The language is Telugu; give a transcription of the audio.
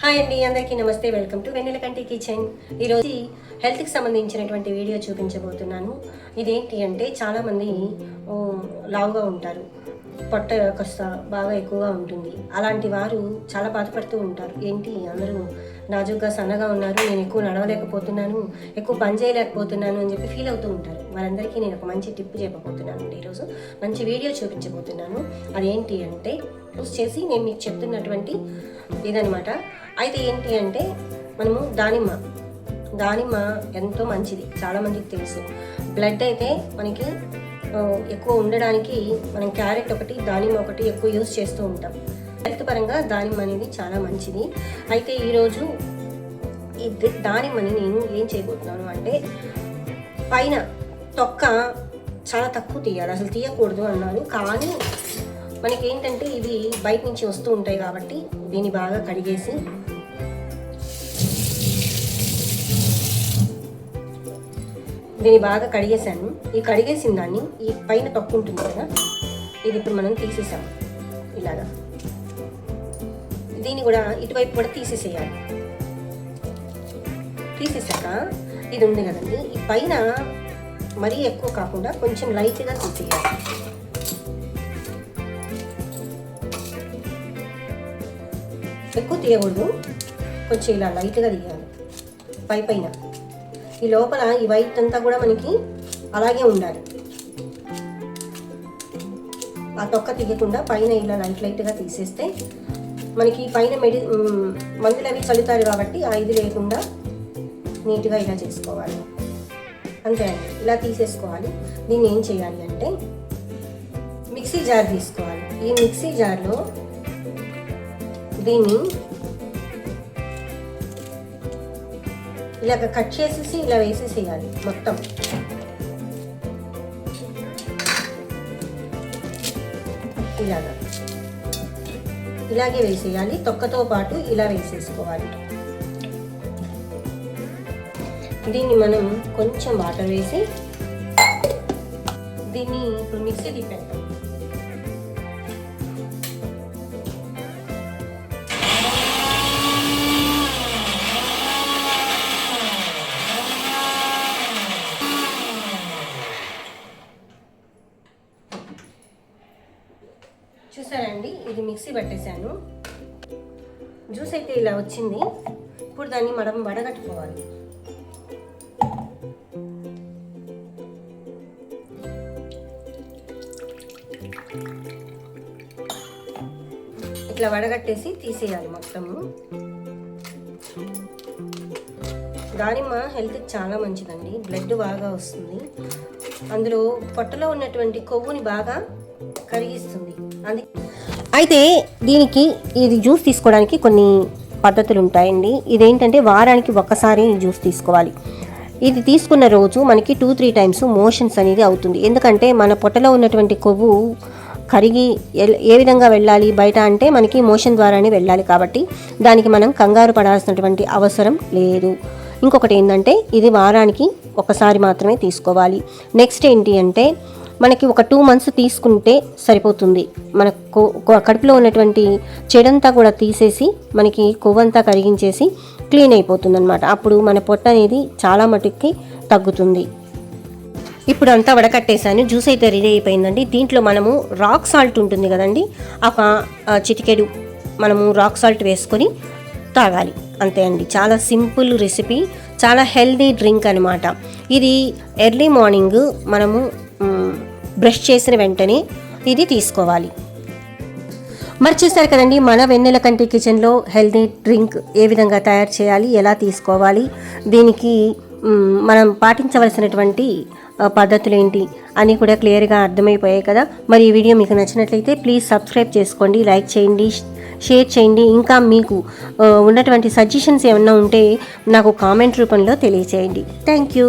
హాయ్ అండి అందరికీ నమస్తే. వెల్కమ్ టు వెన్నెల కంటి కిచెన్. ఈరోజు హెల్త్కి సంబంధించినటువంటి వీడియో చూపించబోతున్నాను. ఇదేంటి అంటే చాలామంది లావుగా ఉంటారు. పొట్ట కొస్త బాగా ఎక్కువగా ఉంటుంది. అలాంటి వారు చాలా బాధపడుతూ ఉంటారు. ఏంటి? అందరూ నాజుగ్గా సన్నగా ఉన్నారు. నేను ఎక్కువ నడవలేకపోతున్నాను. ఎక్కువ పని చేయలేకపోతున్నాను అని చెప్పి ఫీల్ అవుతూ ఉంటారు. వారందరికీ నేను ఒక మంచి టిప్ చెప్పబోతున్నాను అండి ఈరోజు. మంచి వీడియో చూపించబోతున్నాను. అదేంటి అంటే యూస్ చేసి నేను మీకు చెప్తున్నటువంటి ఇదనమాట అయితే ఏంటి అంటే మనము దానిమ్మ. దానిమ్మ ఎంతో మంచిది. చాలామందికి తెలుసు. బ్లడ్ అయితే మనకి ఎక్కువ ఉండడానికి మనం క్యారెట్ ఒకటి దానిమ్మ ఒకటి ఎక్కువ యూస్ చేస్తూ ఉంటాం. హెల్త్ పరంగా దానిమ్మ అనేది చాలా మంచిది. అయితే ఈరోజు ఈ దానిమ్మని నేను ఏం చేయబోతున్నాను అంటే పైన తొక్క చాలా తక్కువ తీయాలి. అసలు తీయకూడదు అన్నాను. కానీ మనకి ఏంటంటే ఇవి బయట నుంచి వస్తూ ఉంటాయి కాబట్టి దీన్ని బాగా కడిగేసి దీన్ని బాగా కడిగేసాను ఈ కడిగేసిన దాన్ని ఈ పైన తొక్కు ఉంటుంది కదా ఇది ఇప్పుడు మనం తీసేసాం. ఇలాగా. దీన్ని కూడా ఇటువైపు కూడా తీసేసేయాలి. తీసేసాక ఇది ఉంది కదండి. ఈ పైన మరీ ఎక్కువ కాకుండా కొంచెం లైట్గా తీసేయాలి. ఎక్కువ తీయకూడదు. కొంచెం ఇలా లైట్గా తీయాలి. పై పైన. ఈ లోపల ఈ వైట్ అంతా కూడా మనకి అలాగే ఉండాలి. ఆ తొక్క తీయకుండా పైన ఇలా లైట్ లైట్గా తీసేస్తే మనకి పైన మెడి మందులు అవి చల్లుతారు కాబట్టి ఆ ఇది లేకుండా నీట్గా ఇలా చేసుకోవాలి. అంతే అండి. ఇలా తీసేసుకోవాలి. దీన్ని ఏం చేయాలి అంటే మిక్సీ జార్ తీసుకోవాలి. ఈ మిక్సీ జార్లో దీన్ని ఇలాగ కట్ చేసేసి ఇలా వేసేసేయాలి మొత్తం. ఇలాగా. ఇలాగే వేసేయాలి. తొక్కతో పాటు ఇలా వేసేసుకోవాలి. దీన్ని మనం కొంచెం వాటర్ వేసి దీన్ని ఇప్పుడు మిక్సీ తిప్పేద్దాం చూసారండి ఇది మిక్సీ పట్టేశాను. జ్యూస్ అయితే ఇలా వచ్చింది. ఇప్పుడు దాన్ని మనం వడగట్టుకోవాలి. ఇట్లా వడగట్టేసి తీసేయాలి మొత్తము. దానిమ్మ హెల్త్కి చాలా మంచిదండి. బ్లడ్ బాగా వస్తుంది. అందులో పొట్టలో ఉన్నటువంటి కొవ్వుని బాగా కరిగిస్తుంది. అయితే దీనికి ఇది జ్యూస్ తీసుకోవడానికి కొన్ని పద్ధతులు ఉంటాయండి ఇదేంటంటే వారానికి ఒక్కసారి జ్యూస్ తీసుకోవాలి. ఇది తీసుకున్న రోజు మనకి టూ త్రీ టైమ్స్ మోషన్స్ అనేది అవుతుంది. ఎందుకంటే మన పొట్టలో ఉన్నటువంటి కొవ్వు కరిగి ఏ విధంగా వెళ్ళాలి? బయట అంటే మనకి మోషన్ ద్వారానే వెళ్ళాలి కాబట్టి దానికి మనం కంగారు పడాల్సినటువంటి అవసరం లేదు. ఇంకొకటి ఏంటంటే ఇది వారానికి ఒకసారి మాత్రమే తీసుకోవాలి. నెక్స్ట్ ఏంటి అంటే మనకి ఒక టూ మంత్స్ తీసుకుంటే సరిపోతుంది. మన కడుపులో ఉన్నటువంటి చెడంతా కూడా తీసేసి మనకి కొవ్వంతా కరిగించేసి క్లీన్ అయిపోతుంది అనమాట అప్పుడు మన పొట్ట అనేది చాలా మటుకి తగ్గుతుంది. ఇప్పుడు అంతా వడకట్టేసాను జ్యూస్ అయితే రెడీ అయిపోయిందండి. దీంట్లో మనము రాక్ సాల్ట్ ఉంటుంది కదండి ఒక చిటికెడు మనము రాక్ సాల్ట్ వేసుకొని తాగాలి. అంతే అండి. చాలా సింపుల్ రెసిపీ చాలా హెల్దీ డ్రింక్ అనమాట ఇది ఎర్లీ మార్నింగ్ మనము బ్రష్ చేసిన వెంటనే ఇది తీసుకోవాలి. మరి చూస్తారు కదండి మన వెన్నెల కంటి కిచెన్లో హెల్దీ డ్రింక్ ఏ విధంగా తయారు చేయాలి ఎలా తీసుకోవాలి దీనికి మనం పాటించవలసినటువంటి పద్ధతులు ఏంటి అని కూడా క్లియర్గా అర్థమైపోయాయి కదా. మరి ఈ వీడియో మీకు నచ్చినట్లయితే ప్లీజ్ సబ్స్క్రైబ్ చేసుకోండి లైక్ చేయండి షేర్ చేయండి. ఇంకా మీకు ఉన్నటువంటి సజెషన్స్ ఏమన్నా ఉంటే నాకు కామెంట్ రూపంలో తెలియచేయండి. Thank you